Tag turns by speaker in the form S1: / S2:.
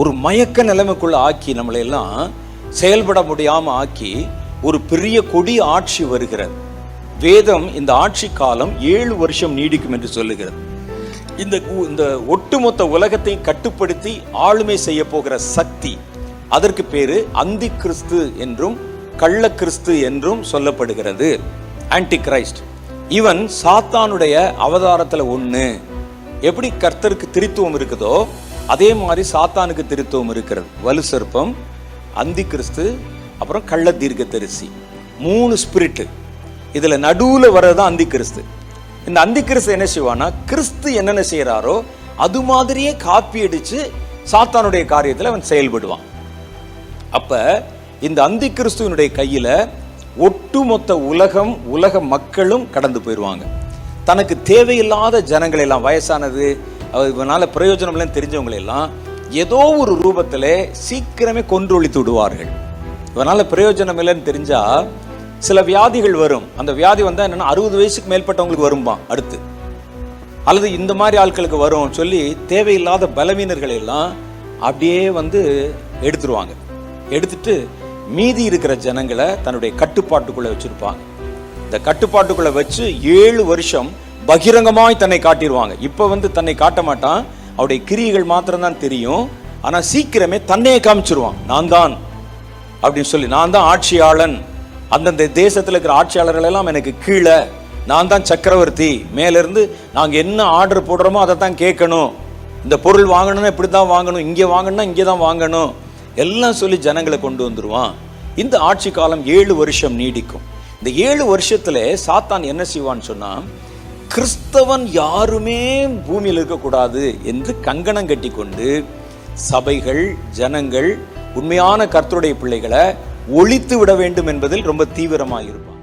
S1: ஒரு மயக்க நிலைமைக்குள்ள ஆக்கி நம்மளை எல்லாம் செயல்பட முடியாமல் ஆக்கி ஒரு பெரிய கொடி ஆட்சி வருகிறது. வேதம் இந்த ஆட்சி காலம் ஏழு வருஷம் நீடிக்கும் என்று சொல்லுகிறது. இந்த இந்த ஒட்டுமொத்த உலகத்தை கட்டுப்படுத்தி ஆளுமை செய்ய போகிற சக்தி அதற்கு பேரு அந்தி கிறிஸ்து என்றும் கள்ள கிறிஸ்து என்றும் சொல்லப்படுகிறது. ஆன்டி கிரைஸ்ட் இவன் சாத்தானுடைய அவதாரத்தில் ஒன்று எப்படி கர்த்தருக்கு திருத்துவம் இருக்குதோ அதே மாதிரி சாத்தானுக்கு திருத்துவம் இருக்கிறது. வலு சர்ப்பம் அந்தி கிறிஸ்து அப்புறம் கள்ள தீர்க்க தரிசி மூணு ஸ்பிரிட்டு இதில் நடுவில் வர்றது தான் அந்தி கிறிஸ்து. இந்த அந்தி கிறிஸ்து என்ன செய்வானா கிறிஸ்து என்னென்ன செய்கிறாரோ அது மாதிரியே காப்பி அடித்து சாத்தானுடைய காரியத்தில் அவன் செயல்படுவான். அப்போ இந்த அந்தி கிறிஸ்துவனுடைய கையில் ஒட்டுமொத்த உலகம் உலக மக்களும் கடந்து போயிடுவாங்க தனக்கு தேவையில்லாத ஜனங்கள் எல்லாம் வயசானது இதனால் பிரயோஜனம் இல்லைன்னு தெரிஞ்சவங்களெல்லாம் ஏதோ ஒரு ரூபத்தில் சீக்கிரமே கொன்றொழித்து விடுவார்கள். இதனால் பிரயோஜனம் இல்லைன்னு தெரிஞ்சால் சில வியாதிகள் வரும். அந்த வியாதி வந்தால் என்னென்னா அறுபது வயசுக்கு மேற்பட்டவங்களுக்கு வரும்பான் அடுத்து. அல்லது இந்த மாதிரி ஆட்களுக்கு வரும் சொல்லி தேவையில்லாத பலவீனர்களை எல்லாம் அப்படியே வந்து எடுத்துருவாங்க. எடுத்துட்டு மீதி இருக்கிற ஜனங்களை தன்னுடைய கட்டுப்பாட்டுக்குள்ளே வச்சுருப்பாங்க. இந்த கட்டுப்பாட்டுக்குள்ளே வச்சு ஏழு வருஷம் பகிரங்கமாய் தன்னை காட்டிடுவாங்க இப்போ வந்து தன்னை காட்ட மாட்டான். அவருடைய கிரியைகள் மாத்திரம்தான் தெரியும். ஆனால் சீக்கிரமே தன்னையே காமிச்சிருவான். நான் தான் அப்படின்னு சொல்லி நான் தான் ஆட்சியாளன். அந்தந்த தேசத்தில் இருக்கிற ஆட்சியாளர்கள் எல்லாம் எனக்கு கீழே. நான் தான் சக்கரவர்த்தி. மேலேருந்து நாங்கள் என்ன ஆர்டர் போடுறோமோ அதை தான் கேட்கணும். இந்த பொருள் வாங்கணும்னா இப்படி தான் வாங்கணும். இங்கே வாங்கணும்னா இங்கே தான் வாங்கணும். எல்லாம் சொல்லி ஜனங்களை கொண்டு வந்துடுவான் இந்த ஆட்சி காலம் ஏழு வருஷம் நீடிக்கும். இந்த ஏழு வருஷத்தில் சாத்தான் என்ன செய்வான்னு சொன்னால் கிறிஸ்தவன் யாருமே பூமியில் இருக்கக்கூடாது என்று கங்கணம் கட்டி கொண்டு சபைகள் ஜனங்கள் உண்மையான கர்த்தருடைய பிள்ளைகளை ஒழித்து விட வேண்டும் என்பதில் ரொம்ப தீவிரமாக இருக்கும்